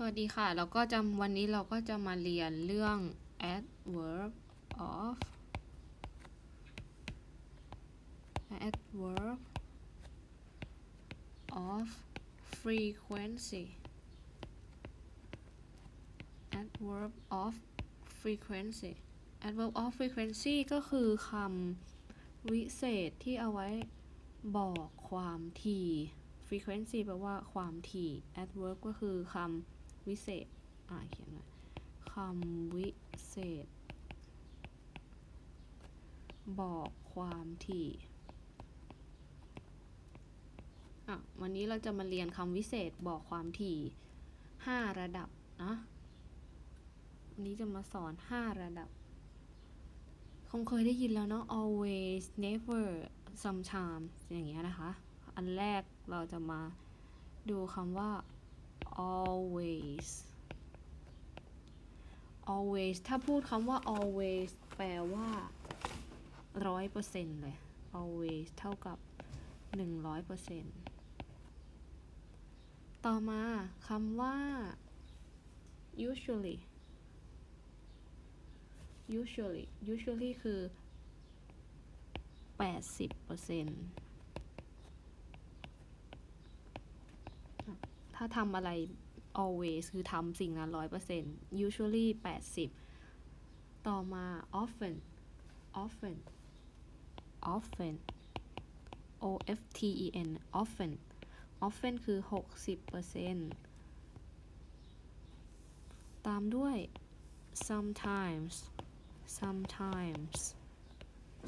สวัสดีค่ะแล้วก็จะวันนี้เราก็จะมาเรียนเรื่อง adverb of adverb of frequency adverb of frequency adverb of frequency ก็คือคำวิเศษที่เอาไว้บอกความถี่ frequency แปลว่าความถี่ adverb ก็คือคำ วิเศษ อ่าเขียนไว้คำวิเศษ บอกความถี่ อะ วันนี้เราจะมาเรียนคำวิเศษบอกความถี่ 5 ระดับนะวันนี้จะมาสอน 5 ระดับ คงเคยได้ยินแล้วเนาะ always never sometimes อย่างเงี้ยนะคะ อันแรกเราจะมาดูคำว่า always always ถ้าพูดคำว่า always แปลว่าร้อยเปอร์เซ็นต์เลย always เท่ากับหนึ่งร้อยเปอร์เซ็นต์ต่อมาคำว่า usually usually usually คือแปดสิบเปอร์เซ็นต์ ถ้าทำอะไร always คือทำสิ่งนั้นร้อยเปอร์เซ็นต์ usually แปดสิบต่อมา often often often o f t e n often often คือหกสิบเปอร์เซ็นต์ตามด้วย sometimes sometimes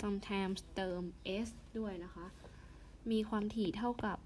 sometimes เติม s ด้วยนะคะ มีความถี่เท่ากับ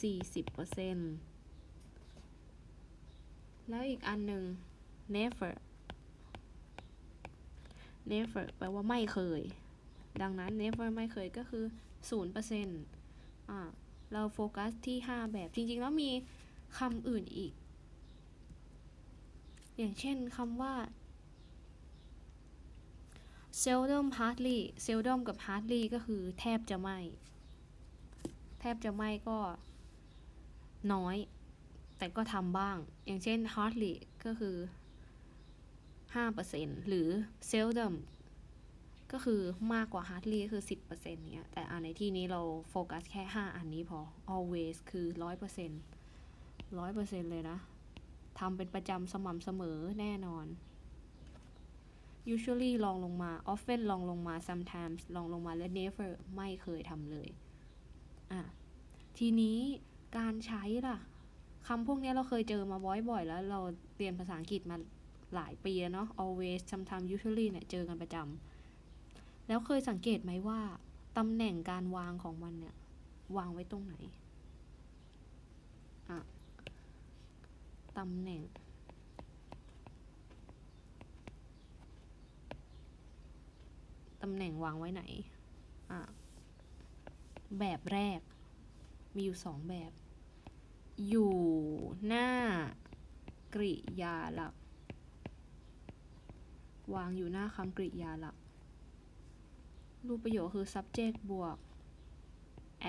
40% แล้วอีกอันหนึ่ง never never แปลว่าไม่เคย ดังนั้น never ไม่เคยก็คือ 0%อ่า เราโฟกัสที่ 5 แบบ จริง ๆ แล้วมีคำอื่นอีก อย่างเช่นคำว่า seldom hardly seldom กับ hardly ก็คือแทบจะไม่ แทบจะไม่ก็น้อย แต่ก็ทำบ้าง อย่างเช่น hardly ก็คือ 5%หรือ seldom ก็คือมากกว่า hardly ก็คือ 10%เนี้ย แต่อันในที่นี้เราโฟกัสแค่ 5 อันนี้พอ always คือ 100% 100%เลยนะ ทำเป็นประจำสม่ำเสมอแน่นอน usually ลองลงมา often ลองลงมา sometimes ลองลงมาและ never ไม่เคยทำเลย อะ ทีนี้การใช้ล่ะ คำพวกนี้เราเคยเจอมาบ่อยๆ แล้วเราเรียนภาษาอังกฤษมาหลายปีแล้วเนาะ always sometimes usually เนี่ยเจอกันประจำ แล้วเคยสังเกตไหมว่าตำแหน่งการวางของมันเนี่ย วางไว้ตรงไหนอะตำแหน่ง ตำแหน่งวางไว้ไหนอะแบบแรกมีอยู่สองแบบ อยู่หน้ากริยาหลัก วางอยู่หน้าคำกริยาหลัก รูปประโยคคือ subject บวก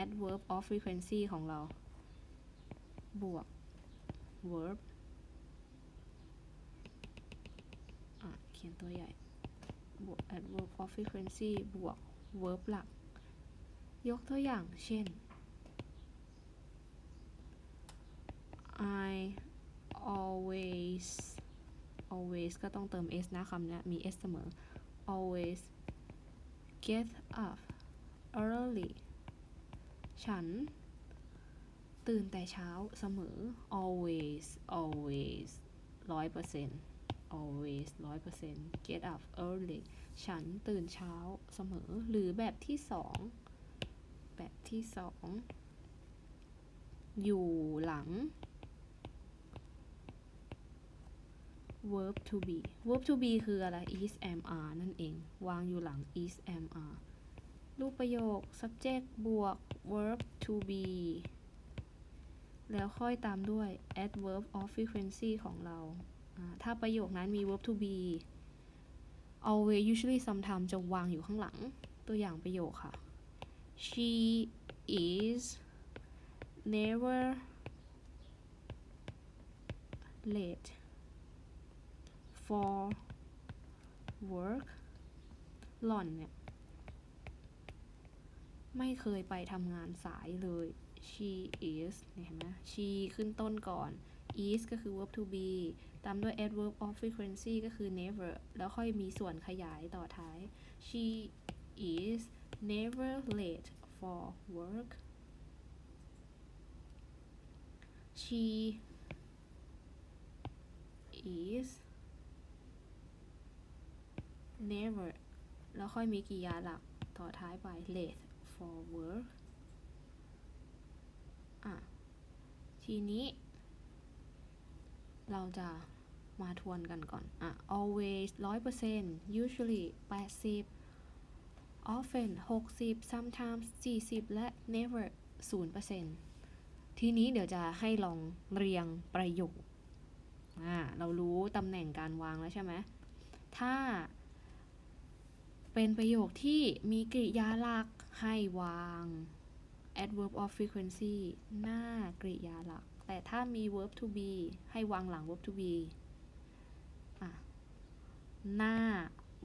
adverb of frequency ของเรา บวก verb เขียนตัวใหญ่ บวก adverb of frequency บวก verb หลัก ยกตัวอย่างเช่น I always always ก็ต้องเติม s นะคำนี้มี s เสมอ always get up early ฉัน ตื่นแต่เช้าเสมอ always always ร้อยเปอร์เซ็นต์ always ร้อยเปอร์เซ็นต์ get up early ฉันตื่นเช้าเสมอ หรือแบบที่สอง แบบที่สอง อยู่หลัง verb to be verb to be คืออะไร is am are นั่นเอง วางอยู่หลัง is am are รูปประโยค subject บวก verb to be แล้วค่อยตามด้วย adverb of frequency ของเรา ถ้าประโยคนั้นมี verb to be always usually sometimes จะวางอยู่ข้างหลัง ตัวอย่างประโยคค่ะ she is never late for work หล่อนเนี่ย ไม่เคยไปทำงานสายเลย she is เห็นไหม she ขึ้นต้นก่อน is ก็คือ verb to be ตามด้วย adverb of frequency ก็คือ never แล้วค่อยมีส่วนขยายต่อท้าย she is never late for work she is never แล้วค่อยมีกริยาหลักต่อท้ายไป late for work อะ ทีนี้ เราจะมาทวนกันก่อน อะ always 100% usually 80 often 60 sometimes 40 และ never 0%ทีนี้เดี๋ยวจะให้ลองเรียงประโยค อ่า เรารู้ตำแหน่งการวางแล้วใช่ไหม ถ้า เป็นประโยคที่มีกริยาหลักให้วาง adverb of frequency หน้ากริยาหลัก แต่ถ้ามี verb to be ให้วางหลัง verb to be อะ หน้า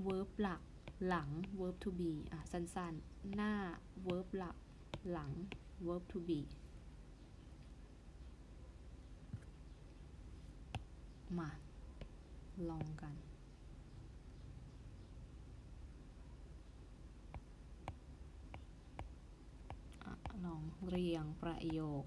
verb หลัก หลัง verb to be อะ สั้นๆ หน้า verb หลัก หลัง verb to be มา ลองกัน อะลอง เรียงประโยค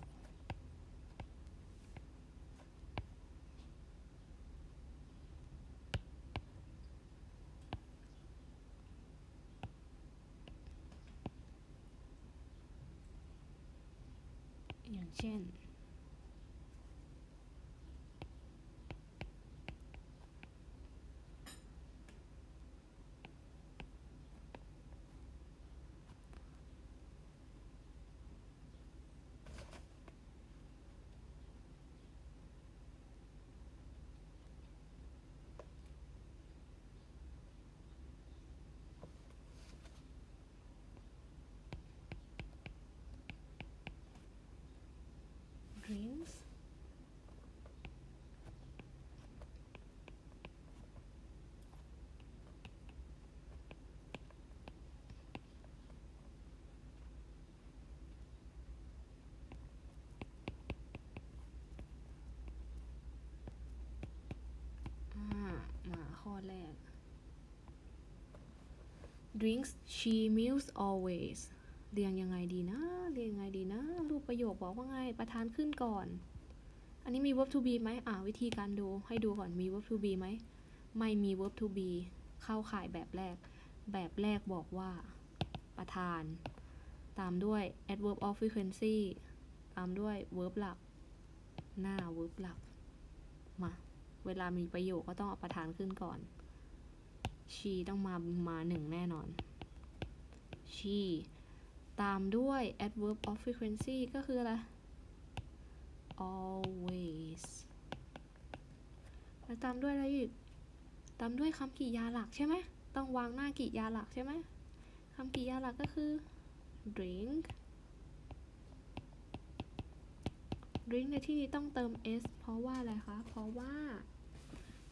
อย่างเช่น drinks อ่ามาข้อแรก drinks she meals always เรียงยังไงดีนะ เรียงยังไงดีนะ รูปประโยคบอกว่าไง ประธานขึ้นก่อน อันนี้มี verb to be ไหมอ่าวิธีการดู ให้ดูก่อน มี verb to be ไหม ไม่มี verb to be เข้าข่ายแบบแรก แบบแรกบอกว่า ประธาน ตามด้วย adverb of frequency ตามด้วย verb หลัก หน้า verb หลัก มา เวลามีประโยคก็ต้องเอาประธานขึ้นก่อน she ต้องมามาหนึ่งแน่นอน she ตามด้วย adverb of frequency ก็คืออะไร always แล้วตามด้วยอะไรอีก ตามด้วยคำกริยาหลักใช่ไหม ต้องวางหน้ากริยาหลักใช่ไหมคำกริยาหลักก็คือ drink drink ในที่นี้ต้องเติม s เพราะว่าอะไรคะ เพราะว่า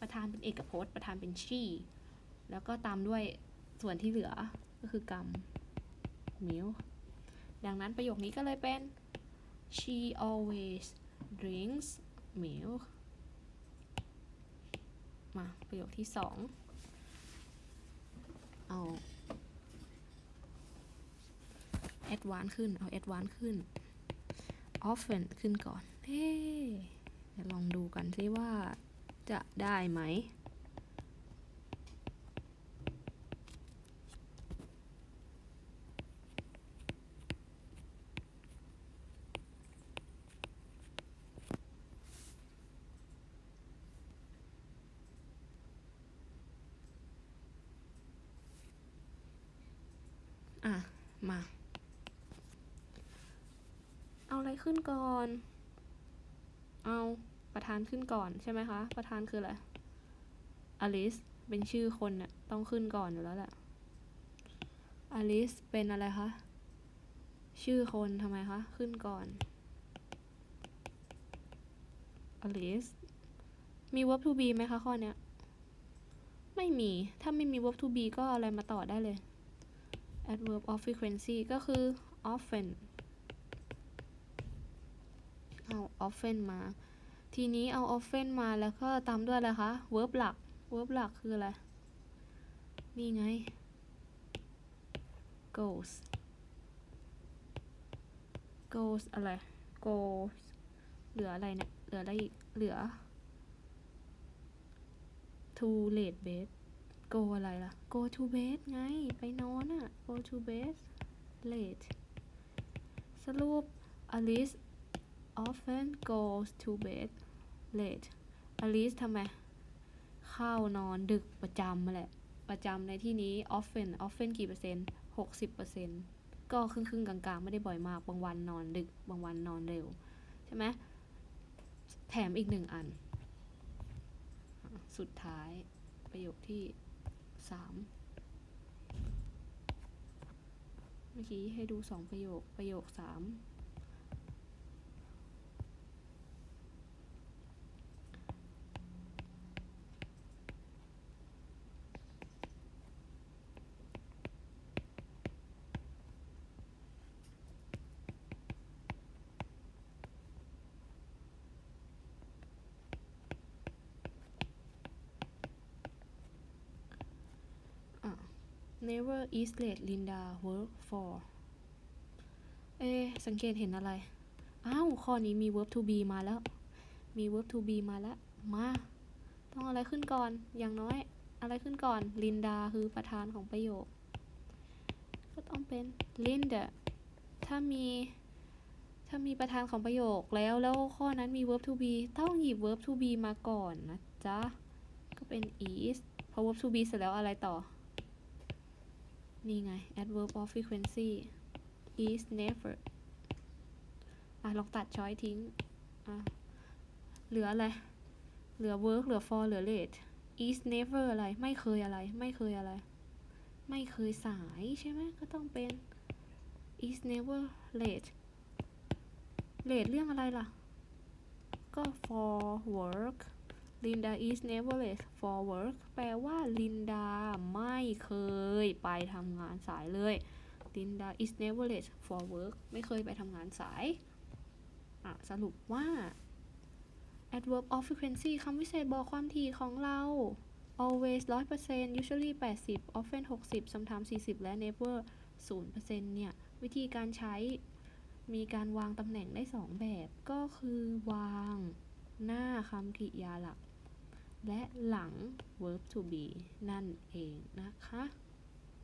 ประธานเป็นเอกพจน์ ประธานเป็น she แล้วก็ตามด้วยส่วนที่เหลือก็คือกรรม milk ดังนั้นประโยคนี้ก็เลยเป็น she always drinks milk มาประโยคที่สองเอา advance ขึ้น เอา advance ขึ้น often ขึ้นก่อน เฮ้เดี๋ยวลองดูกันซิว่าจะได้ไหม อะ มา เอาอะไรขึ้นก่อน เอาประธานขึ้นก่อนใช่ไหมคะ ประธานคืออะไรอลิสเป็นชื่อคนน่ะต้องขึ้นก่อนอยู่แล้วแหละอลิสเป็นอะไรคะ ชื่อคนทำไมคะ ขึ้นก่อนอลิสมี verb to be ไหมคะข้อเนี้ย ไม่มี ถ้าไม่มี verb to be ก็อะไรมาต่อได้เลย adverb of frequency ก็คือ often เอา often มา ทีนี้เอา often มาแล้วก็ตามด้วยอะไรคะ verb หลัก verb หลักคืออะไร นี่ไง goes goes อะไร goes เหลืออะไรเนี่ย เหลืออะไรอีก เหลือ to late bed go อะไรล่ะ go to bed ไง ไปนอนอะ go to bed late สรุป Alice often goes to bed late Alice ทำไม เข้านอนดึกประจำมาแหละ ประจำในที่นี้ often often กี่เปอร์เซ็นต์หกสิบเปอร์เซ็นต์ก็ครึ่งครึ่งๆกลางๆ ไม่ได้บ่อยมาก บางวันนอนดึก บางวันนอนเร็ว ใช่ไหม แถมอีกหนึ่งอัน สุดท้ายประโยคที่ สามเมื่อกี้ให้ดูสองประโยคประโยคสาม never is late Linda work for เอ สังเกตเห็นอะไร อ้าว ข้อนี้มี verb to be มาแล้ว มี verb to be มาแล้ว มา ต้องอะไรขึ้นก่อน อย่างน้อย อะไรขึ้นก่อนลินดาคือประธานของประโยค ก็ต้องเป็น Linda ถ้ามีถ้ามีประธานของประโยคแล้วแล้วข้อนั้นมี verb to be ต้องหยิบ verb to be มาก่อนนะจ๊ะ ก็เป็น is พอ verb to be เสร็จแล้วอะไรต่อ นี่ไง adverb of frequency is never อะ ลองตัดช้อยทิ้ง อะ เหลืออะไร เหลือ work เหลือ for เหลือ late is never อะไร ไม่เคยอะไร ไม่เคยอะไร ไม่เคยสายใช่ไหม ก็ต้องเป็น is never late late เรื่องอะไรล่ะ ก็ for work Linda is never late for work แปลว่า Linda ไม่เคยไปทำงานสายเลย Linda is never late for work ไม่เคยไปทำงานสายอะสรุปว่า adverb of frequency คำวิเศษบอกความถี่ของเรา always 100% usually 80 often 60 sometimes 40 และ never 0%เนี่ย วิธีการใช้มีการวางตำแหน่งได้ 2 แบบ ก็คือวางหน้าคำกริยาหลัก และหลัง verb to be นั่นเองนะคะ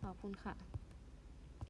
ขอบคุณค่ะ